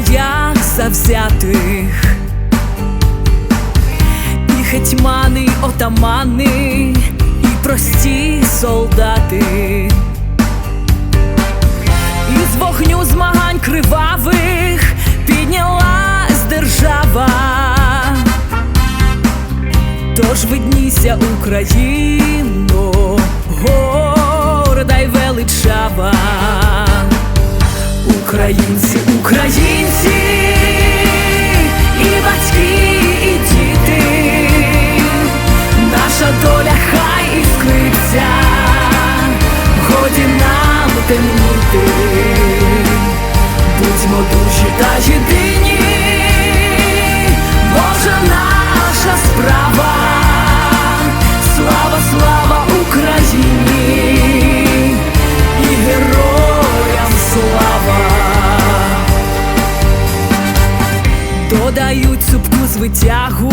двадцятих, і гетьмани, отамани, і прості солдати. Із вогню змагань кривавих піднялась держава. Тож видніся Україно, горда й величава. Українці, українці, Додають цупку звитягу,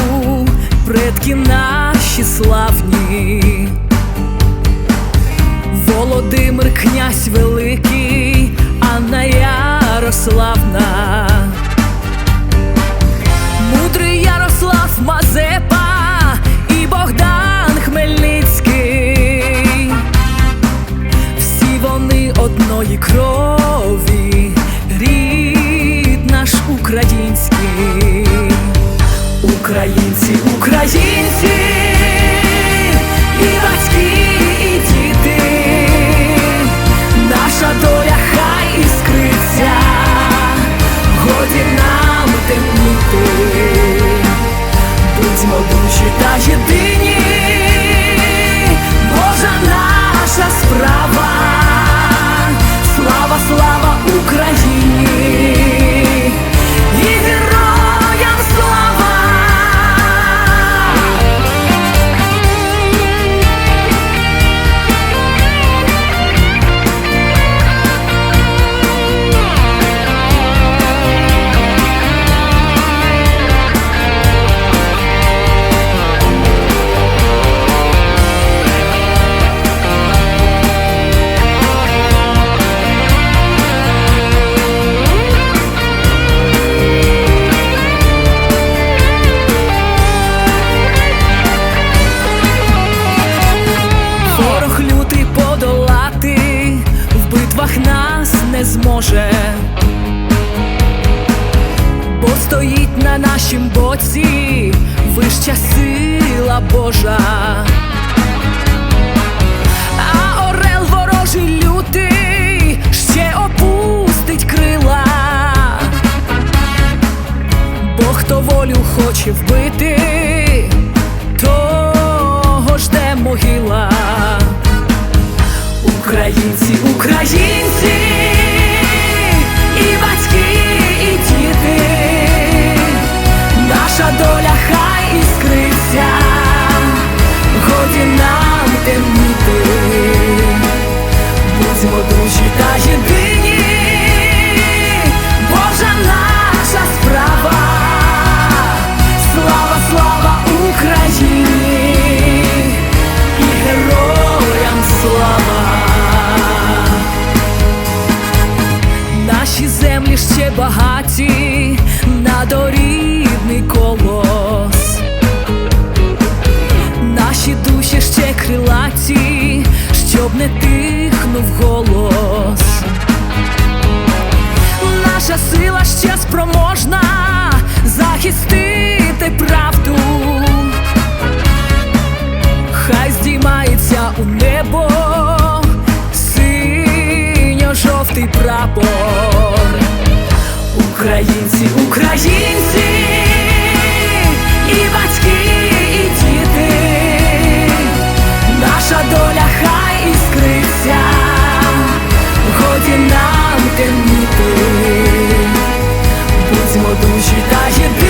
предки наші славні. Володимир князь великий, Анна Ярославна. Мудрий Ярослав Мазепа і Богдан Хмельницький. Всі вони одної крові, рід наш український. Українці, українці, не зможе, бо стоїть на нашім боці вища сила Божа. А орел ворожий лютий ще опустить крила. Бо хто волю хоче вбити, того жде могила. Українці, українці, Наші землі ще багаті на дорідний колос. Наші душі ще крилаті, щоб не тихнув голос. Наша сила ще спроможна захистити правду. Хай здіймається у небо синьо-жовтий прапор. Українці, українці, і батьки, і діти, наша доля хай іскриться, годі нам темніти, будьмо душі та єдині.